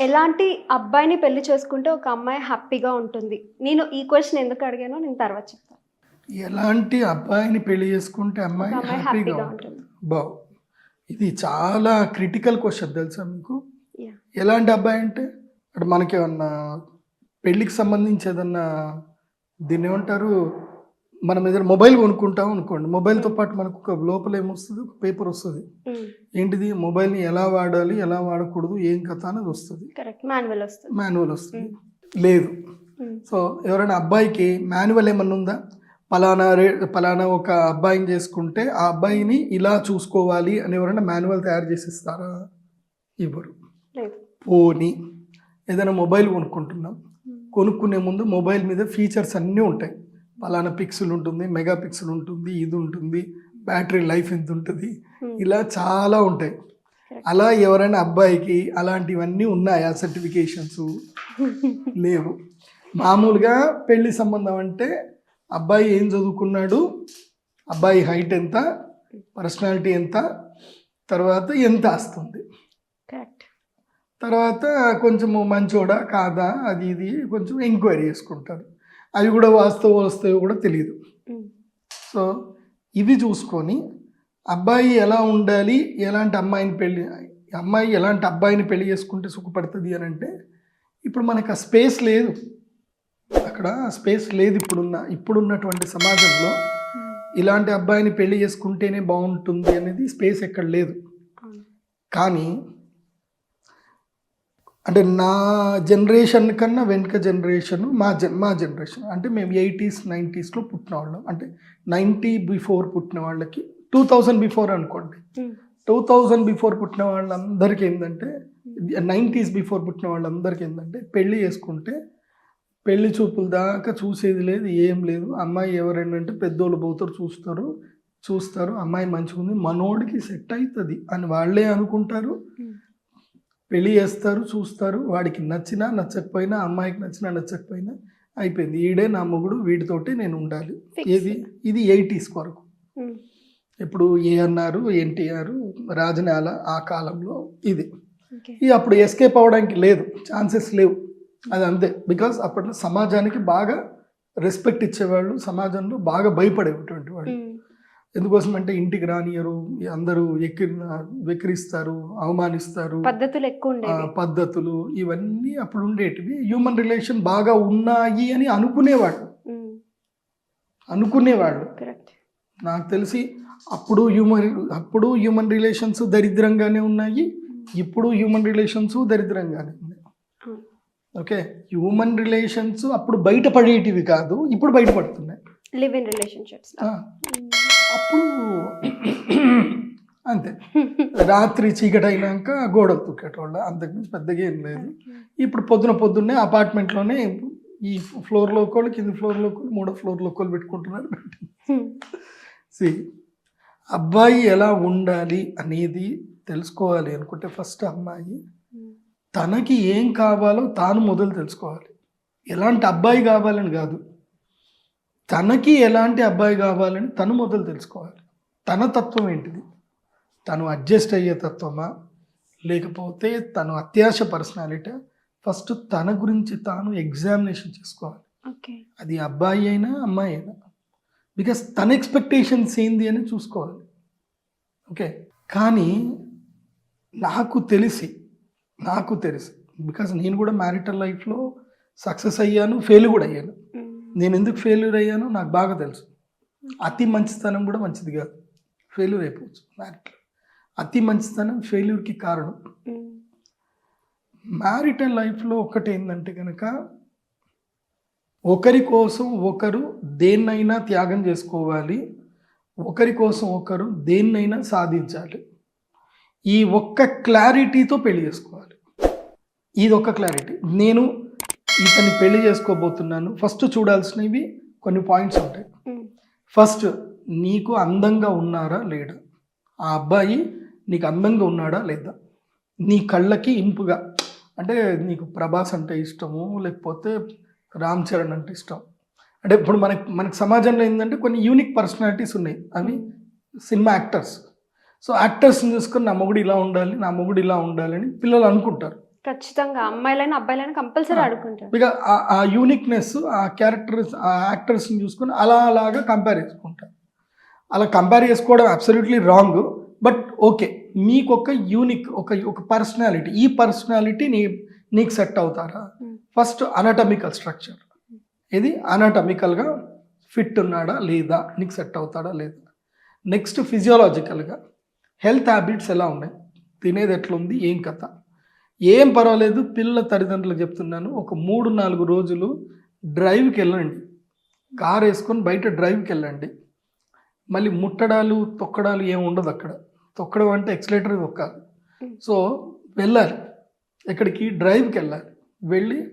ఎలాంటి అబ్బాయిని పెళ్ళి చేసుకుంటే ఒక అమ్మాయి హ్యాపీగా ఉంటుంది? నేను ఈ క్వశ్చన్ ఎందుకు అడిగానో నేను తర్వాత చెప్తాను ఎలాంటి అబ్బాయిని పెళ్ళి చేసుకుంటే అమ్మాయి హ్యాపీగా ఉంటుంది? బావ్. ఇది చాలా క్రిటికల్ క్వశ్చన్ తెలుసా మీకు. ఎలాంటి అబ్బాయి అంటే అంటే మనకి ఏమన్నా పెళ్ళికి సంబంధించి ఏదన్నా దీన్ని ఏమంటారు? మనం ఏదైనా మొబైల్ కొనుక్కుంటాం అనుకోండి మొబైల్తో పాటు మనకు ఒక లోపల ఏమొస్తుంది? ఒక పేపర్ వస్తుంది. ఏంటిది? మొబైల్ని ఎలా వాడాలి? ఎలా వాడకూడదు? ఏం కథ అనేది వస్తుంది. మాన్యువల్ వస్తుంది. లేదు. సో ఎవరైనా అబ్బాయికి మాన్యువల్ ఏమన్నా ఉందా? పలానా రే పలానా ఒక అబ్బాయిని చేసుకుంటే ఆ అబ్బాయిని ఇలా చూసుకోవాలి అని ఎవరైనా మాన్యువల్ తయారు చేసి ఇస్తారా ఇవ్వరు. లేదు. పోనీ ఏదైనా మొబైల్ కొనుక్కుంటున్నాం. కొనుక్కునే ముందు మొబైల్ మీద ఫీచర్స్ అన్నీ ఉంటాయి. పలానా పిక్సెల్ ఉంటుంది మెగా పిక్సెల్ ఉంటుంది ఇది ఉంటుంది బ్యాటరీ లైఫ్ ఎంత ఉంటుంది Mm. ఇలా చాలా ఉంటాయి. అలా ఎవరైనా అబ్బాయికి అలాంటివన్నీ ఉన్నాయా సర్టిఫికేషన్స్? లేవు. మామూలుగా పెళ్ళి సంబంధం అంటే అబ్బాయి ఏం చదువుకున్నాడు అబ్బాయి హైట్ ఎంత పర్సనాలిటీ ఎంత తర్వాత ఎంత వస్తుంది తర్వాత కొంచెం మంచోడా కాదా అది ఇది కొంచెం ఎంక్వైరీ చేసుకుంటారు. అవి కూడా వాస్తవ వస్తాయో కూడా తెలియదు సో ఇవి చూసుకొని అబ్బాయి ఎలా ఉండాలి ఎలాంటి అమ్మాయిని పెళ్ళి అమ్మాయి ఎలాంటి అబ్బాయిని పెళ్ళి చేసుకుంటే సుఖపడుతుంది అని అంటే ఇప్పుడు మనకు ఆ స్పేస్ లేదు. అక్కడ స్పేస్ లేదు ఇప్పుడున్న ఇప్పుడున్నటువంటి సమాజంలో ఇలాంటి అబ్బాయిని పెళ్ళి చేసుకుంటేనే బాగుంటుంది అనేది స్పేస్ ఎక్కడ లేదు. కానీ అంటే నా జనరేషన్ కన్నా వెనుక జనరేషన్ మా జన్ మా జనరేషన్ అంటే మేము ఎయిటీస్ నైంటీస్లో పుట్టిన వాళ్ళం అంటే నైంటీ బిఫోర్ పుట్టిన వాళ్ళకి టూ థౌజండ్ బిఫోర్ అనుకోండి. టూ థౌజండ్ బిఫోర్ పుట్టిన వాళ్ళందరికీ ఏంటంటే నైంటీస్ బిఫోర్ పుట్టిన వాళ్ళందరికీ ఏంటంటే పెళ్ళి చేసుకుంటే పెళ్ళి చూపుల దాకా చూసేది లేదు ఏం లేదు. అమ్మాయి ఎవరైనా అంటే పెద్దోళ్ళు పోతారు చూస్తారు చూస్తారు. అమ్మాయి మంచిగా ఉంది మనోడికి సెట్ అవుతుంది అని వాళ్ళే అనుకుంటారు. పెళ్ళి చేస్తారు చూస్తారు. వాడికి నచ్చినా నచ్చకపోయినా అమ్మాయికి నచ్చినా నచ్చకపోయినా అయిపోయింది. ఈడే నా మొగుడు వీడితోటి నేను ఉండాలి. ఏది? ఇది ఎయిటీస్ వరకు ఇప్పుడు ఏఎన్ఆర్ ఎన్టీఆర్ రాజనాల ఆ కాలంలో ఇది. ఇది అప్పుడు ఎస్కేప్ అవ్వడానికి లేదు. ఛాన్సెస్ లేవు. అది అంతే. బికాస్ అప్పట్లో సమాజానికి బాగా రెస్పెక్ట్ ఇచ్చేవాళ్ళు సమాజంలో బాగా భయపడేటువంటి వాళ్ళు. ఎందుకోసం అంటే ఇంటికి రానియరు అందరూ ఎక్కి వెక్కిరిస్తారు అవమానిస్తారు. పద్ధతులు ఎక్కువ పద్ధతులు ఇవన్నీ అప్పుడు ఉండేటివి. హ్యూమన్ రిలేషన్ బాగా ఉన్నాయి అని అనుకునేవాళ్ళు కరెక్ట్ నాకు తెలిసి అప్పుడు హ్యూమన్ అప్పుడు హ్యూమన్ రిలేషన్స్ దరిద్రంగానే ఉన్నాయి. ఇప్పుడు హ్యూమన్ రిలేషన్స్ దరిద్రంగానే ఉన్నాయి. ఓకే? హ్యూమన్ రిలేషన్స్ అప్పుడు బయటపడేటివి కాదు ఇప్పుడు బయటపడుతున్నాయి. లివ్ ఇన్ రిలేషన్షిప్స్ అప్పుడు అంతే. రాత్రి చీకటి అయినాక గోడలు తొక్కేటోళ్ళ అంతకుమించి పెద్దగా ఏం లేదు. ఇప్పుడు పొద్దున పొద్దున్నే అపార్ట్మెంట్లోనే ఈ ఫ్లోర్లో ఒకళ్ళు కింది ఫ్లోర్లో ఒకళ్ళు మూడో ఫ్లోర్లో ఒకళ్ళు పెట్టుకుంటున్నారు. సి అబ్బాయి ఎలా ఉండాలి అనేది తెలుసుకోవాలి అనుకుంటే ఫస్ట్ అమ్మాయి తనకి ఏం కావాలో తాను మొదలు తెలుసుకోవాలి. ఎలాంటి అబ్బాయి కావాలని కాదు. తనకి ఎలాంటి అబ్బాయి కావాలని తను మొదలు తెలుసుకోవాలి. తన తత్వం ఏంటిది? తను అడ్జస్ట్ అయ్యే తత్వమా? లేకపోతే తను అత్యాశ పర్సనాలిటీ ఫస్ట్ తన గురించి తాను ఎగ్జామినేషన్ చేసుకోవాలి. ఓకే. అది అబ్బాయి అయినా అమ్మాయి అయినా. బికాస్ తన ఎక్స్పెక్టేషన్స్ ఏంది అని చూసుకోవాలి. ఓకే? కానీ నాకు తెలిసి నాకు తెలిసి బికాస్ నేను కూడా మ్యారిటల్ లైఫ్లో సక్సెస్ అయ్యాను ఫెయిల్ కూడా అయ్యాను. నేను ఎందుకు ఫెయిల్యూర్ అయ్యానో నాకు బాగా తెలుసు. అతి మంచితనం కూడా మంచిది కాదు. ఫెయిల్యూర్ అయిపోవచ్చు. మ్యారిటల్ అతి మంచితనం ఫెయిల్యూర్కి కారణం. మ్యారిటల్ లైఫ్లో ఒకటి ఏంటంటే కనుక ఒకరి కోసం ఒకరు దేన్నైనా త్యాగం చేసుకోవాలి. ఒకరి కోసం ఒకరు దేన్నైనా సాధించాలి. ఈ ఒక్క క్లారిటీతో పెళ్ళి చేసుకోవాలి. ఇది ఒక క్లారిటీ నేను ఇతన్ని పెళ్ళి చేసుకోబోతున్నాను. ఫస్ట్ చూడాల్సినవి కొన్ని పాయింట్స్ ఉంటాయి. ఫస్ట్ నీకు అందంగా ఉన్నారా లేడా ఆ అబ్బాయి నీకు అందంగా ఉన్నాడా లేదా? నీ కళ్ళకి ఇంపుగా అంటే నీకు ప్రభాస్ అంటే ఇష్టము లేకపోతే రామ్ చరణ్ అంటే ఇష్టం? అంటే ఇప్పుడు మనకి మనకి సమాజంలో ఏంటంటే కొన్ని యూనిక్ పర్సనాలిటీస్ ఉన్నాయి. అవి సినిమా యాక్టర్స్ సో యాక్టర్స్ని చూసుకొని నా మొగుడు ఇలా ఉండాలి నా మొగుడు ఇలా ఉండాలి అని పిల్లలు అనుకుంటారు. ఖచ్చితంగా అమ్మాయిలైనా అబ్బాయిలైనా కంపల్సరీ ఆ. అడుగుంటారు ఇక ఆ- యూనిక్నెస్ ఆ క్యారెక్టర్స్ ఆ యాక్టర్స్ని చూసుకొని అలా అలాగా కంపేర్ చేసుకుంటారు. అలా కంపేర్ చేసుకోవడం అబ్సల్యూట్లీ రాంగ్ బట్ ఓకే మీకు ఒక యూనిక్ ఒక ఒక పర్సనాలిటీ ఈ పర్సనాలిటీ నీ నీకు సెట్ అవుతారా. ఫస్ట్ అనటమికల్ స్ట్రక్చర్ ఇది అనటమికల్గా ఫిట్ ఉన్నాడా లేదా? నీకు సెట్ అవుతాడా లేదా? నెక్స్ట్ ఫిజియోలాజికల్గా హెల్త్ హ్యాబిట్స్ ఎలా ఉన్నాయి? తినేది ఎట్లుంది? ఏం కథ? ఏం పర్వాలేదు పిల్లల తల్లిదండ్రులకు చెప్తున్నాను. ఒక మూడు నాలుగు రోజులు డ్రైవ్కి వెళ్ళండి. కార్ వేసుకొని బయట డ్రైవ్కి వెళ్ళండి. మళ్ళీ ముట్టడాలు తొక్కడాలు ఏం ఉండదు అక్కడ. తొక్కడం అంటే ఎక్సలేటర్ తొక్కాలి. సో వెళ్ళాలి. ఎక్కడికి? డ్రైవ్కి వెళ్ళాలి. వెళ్ళి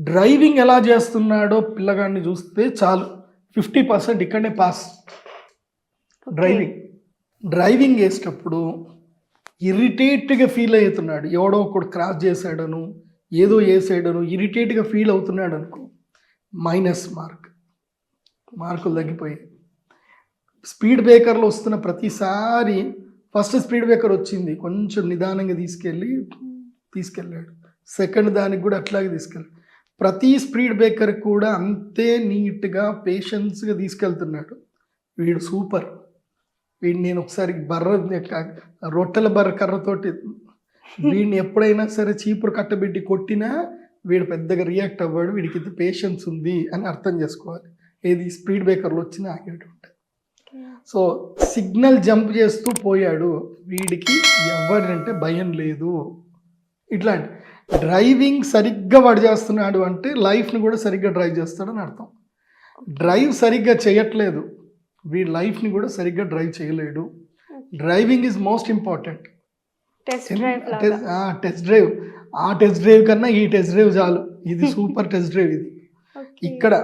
డ్రైవింగ్ ఎలా చేస్తున్నాడో పిల్లగాడిని చూస్తే చాలు. ఫిఫ్టీ పర్సెంట్ ఇక్కడనే పాస్. డ్రైవింగ్. డ్రైవింగ్ వేసేటప్పుడు ఇరిటేట్గా ఫీల్ అవుతున్నాడు. ఎవడో ఒకడు క్రాస్ చేశాడను ఏదో వేసాడను ఇరిటేట్గా ఫీల్ అవుతున్నాడు అనుకో. Minus mark. మార్కులు తగ్గిపోయాయి. స్పీడ్ బ్రేకర్లు వస్తున్న ప్రతిసారి ఫస్ట్ స్పీడ్ బ్రేకర్ వచ్చింది. కొంచెం నిదానంగా తీసుకెళ్ళి తీసుకెళ్ళాడు. సెకండ్ దానికి కూడా అట్లాగే తీసుకెళ్ళాడు. ప్రతి స్పీడ్ బ్రేకర్ కూడా అంతే నీట్గా పేషెన్స్గా తీసుకెళ్తున్నాడు. వీడు సూపర్. వీడిని నేను ఒకసారి బర్ర రొట్టెల బర్ర కర్రతోటి వీడిని ఎప్పుడైనా సరే చీపురు కట్టబెట్టి కొట్టినా వీడు పెద్దగా రియాక్ట్ అవ్వాడు వీడికి ఇంత పేషెన్స్ ఉంది అని అర్థం చేసుకోవాలి. ఏది స్పీడ్ బ్రేకర్లు వచ్చినా ఆగేటు ఉంటాయి సో సిగ్నల్ జంప్ చేస్తూ పోయాడు. వీడికి ఎవరంటే భయం లేదు. ఇట్లాంటి డ్రైవింగ్ సరిగ్గా వాడు చేస్తున్నాడు అంటే లైఫ్ని కూడా సరిగ్గా డ్రైవ్ చేస్తాడని అర్థం. డ్రైవ్ సరిగ్గా చేయట్లేదు. వీడి లైఫ్ని కూడా సరిగ్గా డ్రైవ్ చేయలేడు. Driving is most important. Test drive లాగా. టెస్ట్ డ్రైవ్ ఆ టెస్ట్ డ్రైవ్ కన్నా ఈ టెస్ట్ డ్రైవ్ చాలు. ఇది సూపర్ టెస్ట్ డ్రైవ్ ఇది. ఇక్కడ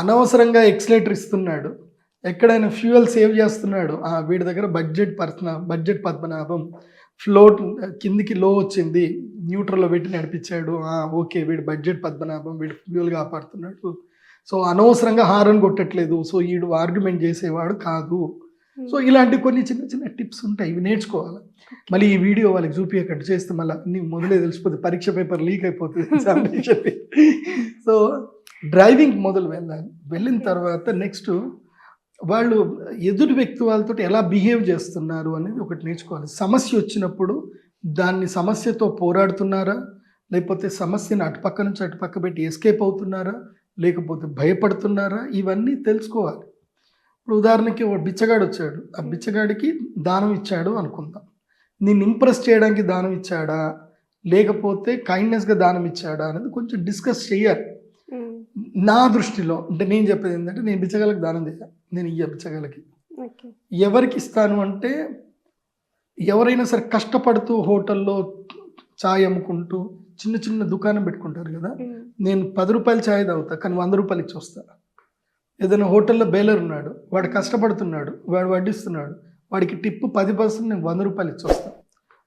అనవసరంగా ఎక్సలేటర్ ఇస్తున్నాడు. ఎక్కడైనా ఫ్యూయల్ సేవ్ చేస్తున్నాడు. ఆ వీడి దగ్గర budget person budget Padmanabham float కిందికి లో వచ్చింది. న్యూట్రల్లో పెట్టి నడిపించాడు. ఓకే వీడు బడ్జెట్ పద్మనాభం వీడు ఫ్యూయల్ కాపాడుతున్నాడు. సో అనవసరంగా హారన్ కొట్టట్లేదు. సో వీడు ఆర్గ్యుమెంట్ చేసేవాడు కాదు. సో ఇలాంటి కొన్ని చిన్న చిన్న టిప్స్ ఉంటాయి. ఇవి నేర్చుకోవాలి. మళ్ళీ ఈ వీడియో వాళ్ళకి చూపించకండి చేస్తే మళ్ళీ అన్ని మొదలే తెలిసిపోతుంది పరీక్ష పేపర్ లీక్ అయిపోతుంది ఎగ్జామినేషన్ సో డ్రైవింగ్ మొదలు వెళ్ళాలి. వెళ్ళిన తర్వాత నెక్స్ట్ వాళ్ళు ఎదుటి వ్యక్తి వాళ్ళతో ఎలా బిహేవ్ చేస్తున్నారు అనేది ఒకటి నేర్చుకోవాలి. సమస్య వచ్చినప్పుడు దాన్ని సమస్యతో పోరాడుతున్నారా? లేకపోతే సమస్యని అటుపక్క నుంచి అటుపక్క పెట్టి ఎస్కేప్ అవుతున్నారా? లేకపోతే భయపడుతున్నారా? ఇవన్నీ తెలుసుకోవాలి. ఇప్పుడు ఉదాహరణకి ఒక బిచ్చగాడు వచ్చాడు. ఆ బిచ్చగాడికి దానం ఇచ్చాడు అనుకుందాం. నిన్ను ఇంప్రెస్ చేయడానికి దానం ఇచ్చాడా? లేకపోతే కైండ్నెస్గా దానం ఇచ్చాడా అనేది కొంచెం డిస్కస్ చేయాలి. నా దృష్టిలో అంటే నేను చెప్పేది ఏంటంటే నేను బిచ్చగాళ్ళకి దానం చేయాలి నేను ఇయ్య బిచ్చగాళ్ళకి. Okay. ఎవరికి ఇస్తాను అంటే ఎవరైనా సరే కష్టపడుతూ హోటల్లో చాయ్ అమ్ముకుంటూ చిన్న చిన్న దుకాణం పెట్టుకుంటారు కదా. నేను పది రూపాయలు ఛాయ్ తాగుతా కానీ వంద రూపాయలు ఇచ్చి వస్తా ఏదైనా హోటల్లో బేలర్ ఉన్నాడు వాడు కష్టపడుతున్నాడు వాడు వడ్డిస్తున్నాడు వాడికి టిప్పు పది పర్సెంట్ నేను వంద రూపాయలు ఇచ్చి వస్తా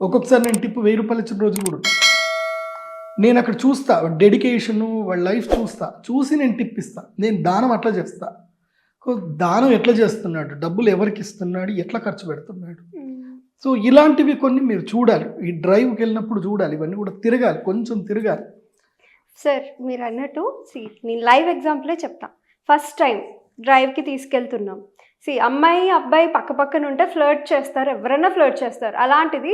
ఒక్కొక్కసారి నేను టిప్పు వెయ్యి రూపాయలు ఇచ్చిన రోజులు కూడా. నేను అక్కడ చూస్తా డెడికేషను వాడి లైఫ్ చూస్తా చూసి నేను టిప్ ఇస్తా నేను దానం అట్లా చేస్తా దానం ఎట్లా చేస్తున్నాడు డబ్బులు ఎవరికి ఇస్తున్నాడు ఎట్లా ఖర్చు పెడుతున్నాడు. సో ఇలాంటివి కొన్ని మీరు చూడాలి. ఈ డ్రైవ్కి వెళ్ళినప్పుడు చూడాలి. ఇవన్నీ కూడా తిరగాలి. కొంచెం తిరగాలి. సార్ మీరు అన్నట్టు సి నేను లైవ్ ఎగ్జాంపులే చెప్తా. ఫస్ట్ టైం డ్రైవ్కి తీసుకెళ్తున్నాం. సి అమ్మాయి అబ్బాయి పక్క పక్కన ఉంటే ఫ్లర్ట్ చేస్తారు. ఎవరైనా ఫ్లర్ట్ చేస్తారు. అలాంటిది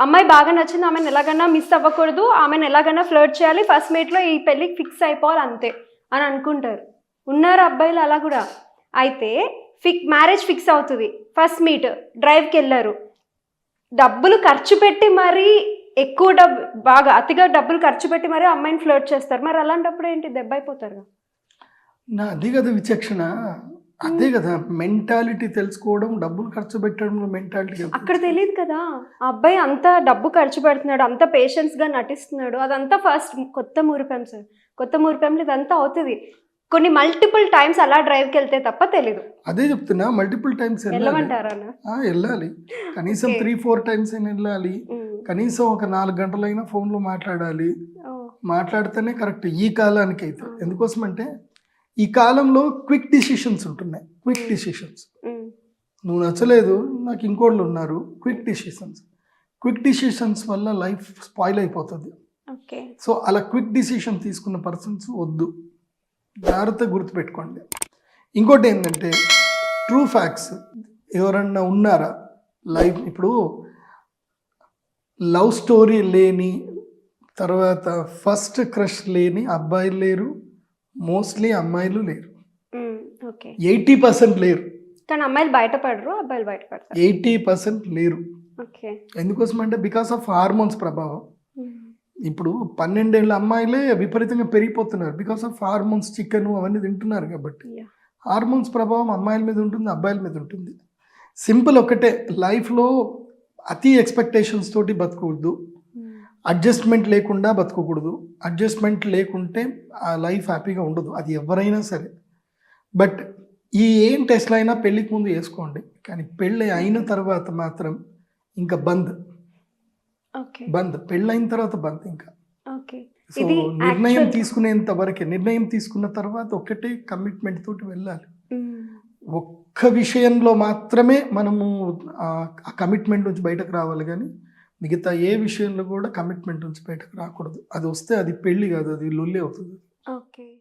అమ్మాయి బాగా నచ్చింది ఆమెను ఎలాగైనా మిస్ అవ్వకూడదు. ఆమెను ఎలాగైనా ఫ్లర్ట్ చేయాలి. ఫస్ట్ మీట్లో ఈ పెళ్ళికి ఫిక్స్ అయిపోవాలి అంతే అని అనుకుంటారు. ఉన్నారు అబ్బాయిలు అలా కూడా. అయితే ఫిక్ మ్యారేజ్ ఫిక్స్ అవుతుంది. ఫస్ట్ మీట్ డ్రైవ్కి వెళ్ళారు. డబ్బులు ఖర్చు పెట్టి మరీ ఎక్కువ డబ్బు బాగా అతిగా డబ్బులు ఖర్చు పెట్టి మరీ అమ్మాయిని ఫ్లర్ట్ చేస్తారు. మరి అలాంటప్పుడు ఏంటి దెబ్బ అయిపోతారు నా అది కదా విచక్షణ. అదే కదా మెంటాలిటీ తెలుసుకోవడం డబ్బులు ఖర్చు పెట్టడంలో మెంటాలిటీ అక్కడ తెలియదు కదా. ఆ అబ్బాయి అంత డబ్బు ఖర్చు పెడుతున్నాడు అంత పేషెన్స్గా నటిస్తున్నాడు. అదంతా ఫస్ట్ కొత్త మురిపెం సార్. కొత్త మురిపెంలో ఇదంతా అవుతుంది. కొన్ని మల్టిపుల్ టైమ్స్ అలా డ్రైవ్కి వెళ్తే తప్ప తెలీదు. అదే చెప్తున్నా మల్టిపుల్ టైమ్స్ వెళ్ళాలి. వెళ్ళమంటారా కనీసం. త్రీ ఫోర్ టైమ్స్ అయినా వెళ్ళాలి. కనీసం ఒక నాలుగు గంటలైనా ఫోన్లో మాట్లాడాలి. మాట్లాడితేనే కరెక్ట్ ఈ కాలానికి అయితే. ఎందుకోసం అంటే ఈ కాలంలో క్విక్ డిసిషన్స్ ఉంటున్నాయి. Quick decisions. నువ్వు నచ్చలేదు నాకు ఇంకోళ్ళు ఉన్నారు. క్విక్ డిసిషన్స్ క్విక్ డిసిషన్స్ వల్ల లైఫ్ స్పాయిల్ అయిపోతుంది. సో అలా క్విక్ డిసిషన్ తీసుకున్న పర్సన్స్ వద్దు. జాగ్రత్తగా గుర్తుపెట్టుకోండి. ఇంకోటి ఏంటంటే ట్రూ ఫ్యాక్ట్స్ ఎవరన్నా ఉన్నారా? లైఫ్ ఇప్పుడు లవ్ స్టోరీ లేని తర్వాత ఫస్ట్ క్రష్ లేని అబ్బాయిలు లేరు మోస్ట్లీ అమ్మాయిలు లేరు. ఓకే. ఎయిటీ పర్సెంట్ లేరు. కానీ అమ్మాయిలు బయటపడరు అబ్బాయిలు బయటపడతారు. ఎయిటీ పర్సెంట్ లేరు. ఓకే. ఎందుకోసం అంటే బికాస్ ఆఫ్ హార్మోన్స్ ప్రభావం. ఇప్పుడు పన్నెండేళ్ళ అమ్మాయిలే విపరీతంగా పెరిగిపోతున్నారు. బికాస్ ఆఫ్ హార్మోన్స్ చికెన్ అవన్నీ తింటున్నారు కాబట్టి. హార్మోన్స్ ప్రభావం అమ్మాయిల మీద ఉంటుంది అబ్బాయిల మీద ఉంటుంది. సింపుల్ ఒకటే లైఫ్లో అతి ఎక్స్పెక్టేషన్స్ తోటి బతకూడదు. అడ్జస్ట్మెంట్ లేకుండా బతకకూడదు. అడ్జస్ట్మెంట్ లేకుంటే ఆ లైఫ్ హ్యాపీగా ఉండదు. అది ఎవరైనా సరే. బట్ ఈ ఏం టెస్ట్లు అయినా పెళ్ళికి ముందు వేసుకోండి. కానీ పెళ్ళి అయిన తర్వాత మాత్రం ఇంకా బంద్. బంద్ పెళ్ళైన తర్వాత బంద్ ఇంకా. ఓకే. సో నిర్ణయం తీసుకునేంత వరకే నిర్ణయం తీసుకున్న తర్వాత ఒకటే కమిట్మెంట్ తోటి వెళ్ళాలి. ఒక్క విషయంలో మాత్రమే మనము ఆ కమిట్మెంట్ నుంచి బయటకు రావాలి కానీ మిగతా ఏ విషయంలో కూడా కమిట్మెంట్ నుంచి బయటకు రాకూడదు. అది వస్తే అది పెళ్ళి కాదు అది లొల్లి అవుతుంది. ఓకే.